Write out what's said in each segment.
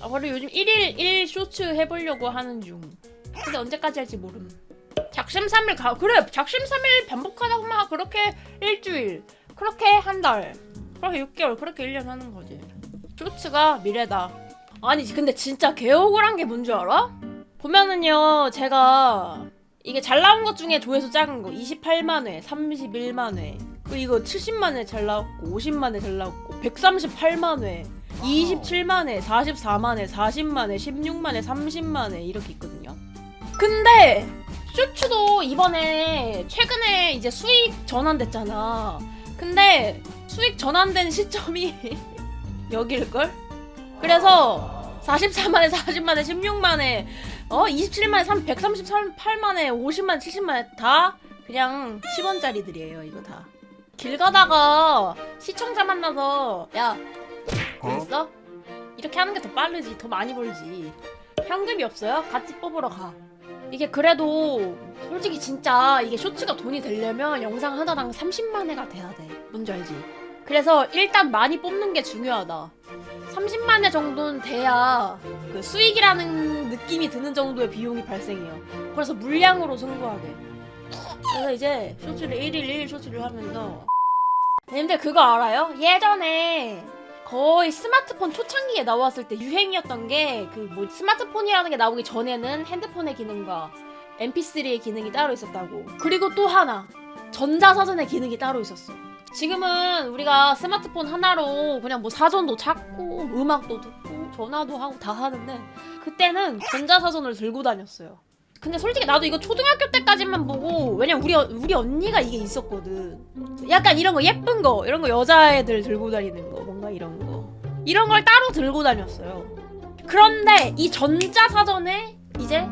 아, 바로 요즘 1일 1 쇼츠 해보려고 하는 중. 근데 언제까지 할지 모름. 작심삼일 가 그래 작심삼일 반복하다 보면 그렇게 일주일 그렇게 한달 그렇게 6개월 그렇게 1년 하는 거지. 쇼츠가 미래다. 아니 근데 진짜 개억울한 게 뭔 줄 알아? 보면은요 제가 이게 잘 나온 것 중에 조회수 작은 거 28만 회, 31만 회, 그리고 이거 70만 회잘 나왔고 50만 회잘 나왔고 138만 회, 27만 회, 44만 회, 40만 회, 16만 회, 30만 회 이렇게 있거든요. 근데 쇼츠도 이번에 최근에 이제 수익 전환됐잖아. 근데 수익 전환된 시점이 여길걸? 그래서 44만에 40만에 16만에 어 27만에 3 138만에 50만 70만에 다 그냥 10원짜리들이에요 이거 다. 길 가다가 시청자 만나서 야 있어? 이렇게 하는 게 더 빠르지 더 많이 벌지. 현금이 없어요? 같이 뽑으러 가. 이게 그래도 솔직히 진짜 이게 쇼츠가 돈이 되려면 영상 하나당 30만 회가 돼야 돼. 뭔지 알지? 그래서 일단 많이 뽑는 게 중요하다. 30만 회 정도는 돼야 그 수익이라는 느낌이 드는 정도의 비용이 발생해요. 그래서 물량으로 승부하게 그래서 이제 쇼츠를 1일 1일 쇼츠를 하면서 근데 그거 알아요? 예전에 거의 스마트폰 초창기에 나왔을 때 유행이었던 게 그 뭐 스마트폰이라는 게 나오기 전에는 핸드폰의 기능과 MP3의 기능이 따로 있었다고. 그리고 또 하나 전자사전의 기능이 따로 있었어. 지금은 우리가 스마트폰 하나로 그냥 뭐 사전도 찾고 음악도 듣고 전화도 하고 다 하는데 그때는 전자사전을 들고 다녔어요. 근데 솔직히 나도 이거 초등학교 때까지만 보고 왜냐면 우리 어- 우리 언니가 이게 있었거든. 약간 이런 거 예쁜 거 이런 거 여자애들 들고 다니는 거 뭔가 이런 거 이런 걸 따로 들고 다녔어요. 그런데 이 전자 사전에 이제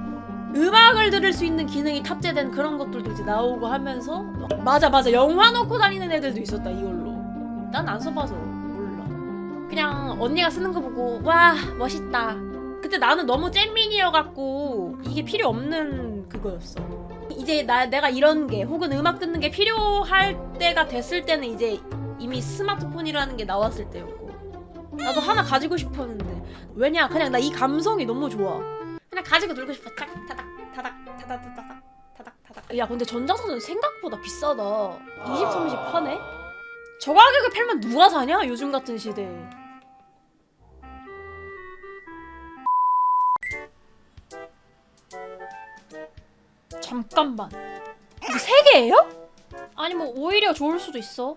음악을 들을 수 있는 기능이 탑재된 그런 것들도 이제 나오고 하면서 맞아 맞아 영화 놓고 다니는 애들도 있었다 이걸로. 난 안 써봐서 몰라. 그냥 언니가 쓰는 거 보고 와 멋있다. 그때 나는 너무 잼민이여갖고 이게 필요 없는 그거였어. 이제 나 내가 이런 게 혹은 음악 듣는 게 필요할 때가 됐을 때는 이제 이미 스마트폰이라는 게 나왔을 때였고. 나도 하나 가지고 싶었는데. 왜냐 그냥 나 이 감성이 너무 좋아. 그냥 가지고 놀고 싶어. 짝 타닥 타닥 타닥 타닥 타닥 타닥 야 근데 전자사전 생각보다 비싸다. 20, 30 파네? 저 가격에 팔면 누가 사냐? 요즘 같은 시대에 잠깐만 이게 세 개예요? 아니 뭐 오히려 좋을 수도 있어.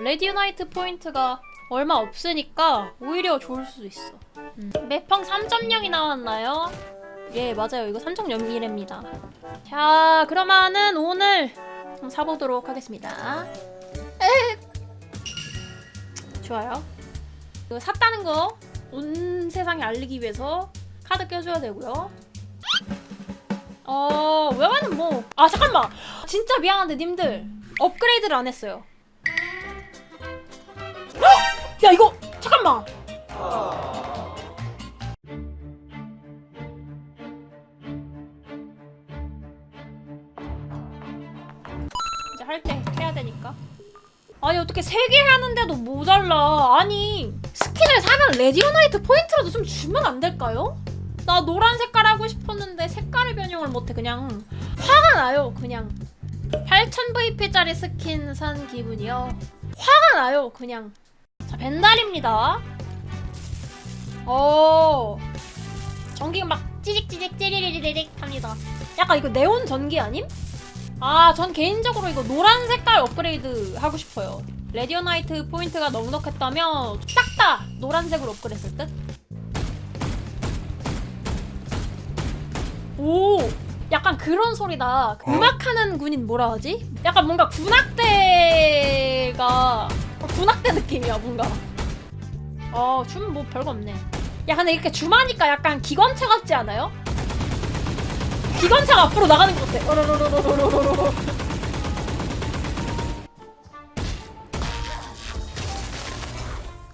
레디 유나이트 포인트가 얼마 없으니까 오히려 좋을 수도 있어. 음. 매펑 3.0이 나왔나요? 예 맞아요 이거 3.0이랍니다. 자 그러면은 오늘 사보도록 하겠습니다. 좋아요. 이거 샀다는 거 온 세상에 알리기 위해서 카드 껴줘야 되고요. 어, 외화는 뭐. 아, 잠깐만! 진짜 미안한데, 님들. 업그레이드를 안 했어요. 헉! 야, 이거! 잠깐만! 이제 할 때 해야 되니까. 아니, 어떻게 세 개 하는데도 모자라. 아니, 스킨을 사면 레디오나이트 포인트라도 좀 주면 안 될까요? 나 노란 색깔 하고 싶었는데 색깔을 변형을 못해 그냥. 화가 나요 그냥. 8000VP짜리 스킨 산 기분이요. 화가 나요 그냥. 자 벤달입니다. 어. 전기가 막 찌직찌직 찌리리리릭 합니다. 약간 이거 네온 전기 아님? 아 전 개인적으로 이거 노란 색깔 업그레이드 하고 싶어요. 레디오나이트 포인트가 넉넉했다면 싹 다 노란색으로 업그레이드 했을 듯? 오 약간 그런 소리다. 음악하는 군인 뭐라 하지? 약간 뭔가 군악대가 어, 군악대 느낌이야 뭔가. 어춤 뭐 별거 없네. 야 근데 이렇게 줌하니까 약간 기관차 같지 않아요? 기관차가 앞으로 나가는 것 같아. 어로로로로로로로로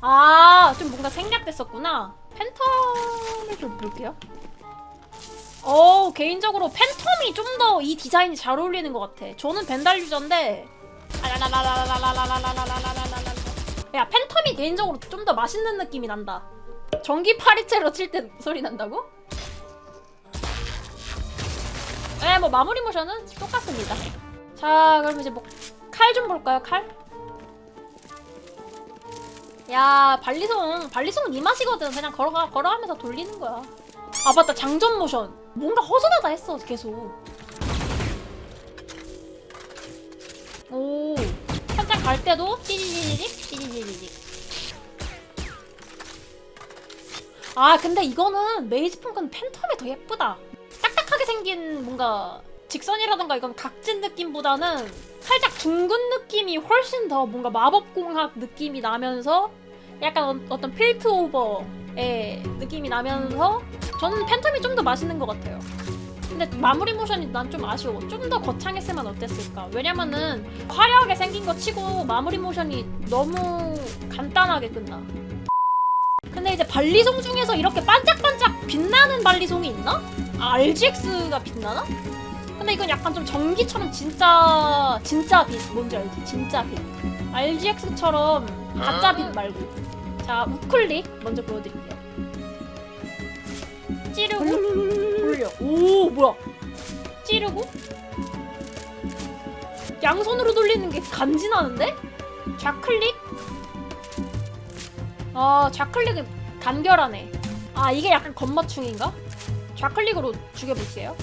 아좀 뭔가 생략됐었구나. 팬텀을 좀 볼게요 어 개인적으로 팬텀이 좀 더 이 디자인이 잘 어울리는 것 같아. 저는 벤달 유저인데 야 팬텀이 개인적으로 좀 더 맛있는 느낌이 난다. 전기 파리채로 칠 때 소리 난다고? 에뭐 마무리 모션은 똑같습니다. 자 그럼 이제 뭐 칼 좀 볼까요 칼? 야 발리송 발리송은 이 맛이거든 그냥 걸어가 걸어가면서 돌리는 거야. 아 맞다 장전 모션 뭔가 허전하다 했어, 계속. 오, 살짝 갈 때도 찌리리릭, 찌리리릭. 아, 근데 이거는 메이지 펑크는 팬텀이 더 예쁘다. 딱딱하게 생긴 뭔가 직선이라던가 이건 각진 느낌보다는 살짝 둥근 느낌이 훨씬 더 뭔가 마법공학 느낌이 나면서 약간 어- 어떤 필트 오버의 느낌이 나면서 저는 팬텀이 좀 더 맛있는 것 같아요. 근데 마무리 모션이 난 좀 아쉬워. 좀 더 거창했으면 어땠을까? 왜냐면은 화려하게 생긴 거 치고 마무리 모션이 너무 간단하게 끝나. 근데 이제 발리송 중에서 이렇게 반짝반짝 빛나는 발리송이 있나? 아, RGX가 빛나나? 근데 이건 약간 좀 전기처럼 진짜 진짜 빛 뭔지 알지? 진짜 빛 RGX처럼 가짜 빛 말고 자 우클릭 먼저 보여드릴게요 찌르고 돌려 오 뭐야 찌르고 양손으로 돌리는 게 간지나는데? 좌클릭 아 좌클릭이 간결하네 아 이게 약간 겉맞춤인가? 좌클릭으로 죽여볼게요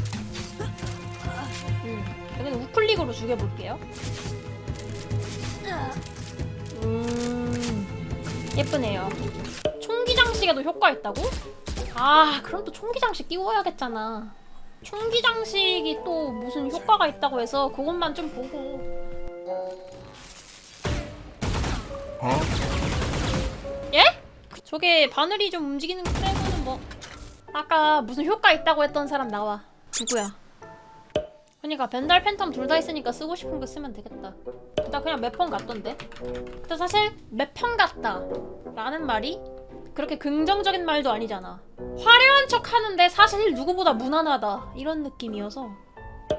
음, 여기는 우클릭으로 죽여볼게요. 음, 예쁘네요. 총기 장식에도 효과 있다고? 아, 그럼 또 총기 장식 띄워야겠잖아. 총기 장식이 또 무슨 효과가 있다고 해서 그것만 좀 보고. 예? 저게 바늘이 좀 움직이는 거 빼고는 뭐 아까 무슨 효과 있다고 했던 사람 나와. 누구야? 그니까 벤달 팬텀 둘 다 있으니까 쓰고 싶은 거 쓰면 되겠다. 나 그냥 몇 번 갔던데. 근데 사실 몇 편 갔다 라는 말이 그렇게 긍정적인 말도 아니잖아. 화려한 척 하는데 사실 누구보다 무난하다 이런 느낌이어서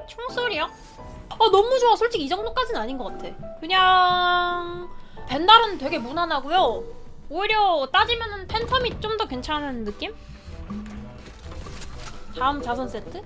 총소리야? 아 너무 좋아. 솔직히 이 정도까지는 아닌 것 같아. 그냥 벤달은 되게 무난하고요. 오히려 따지면은 팬텀이 좀 더 괜찮은 느낌? 다음 자선 세트?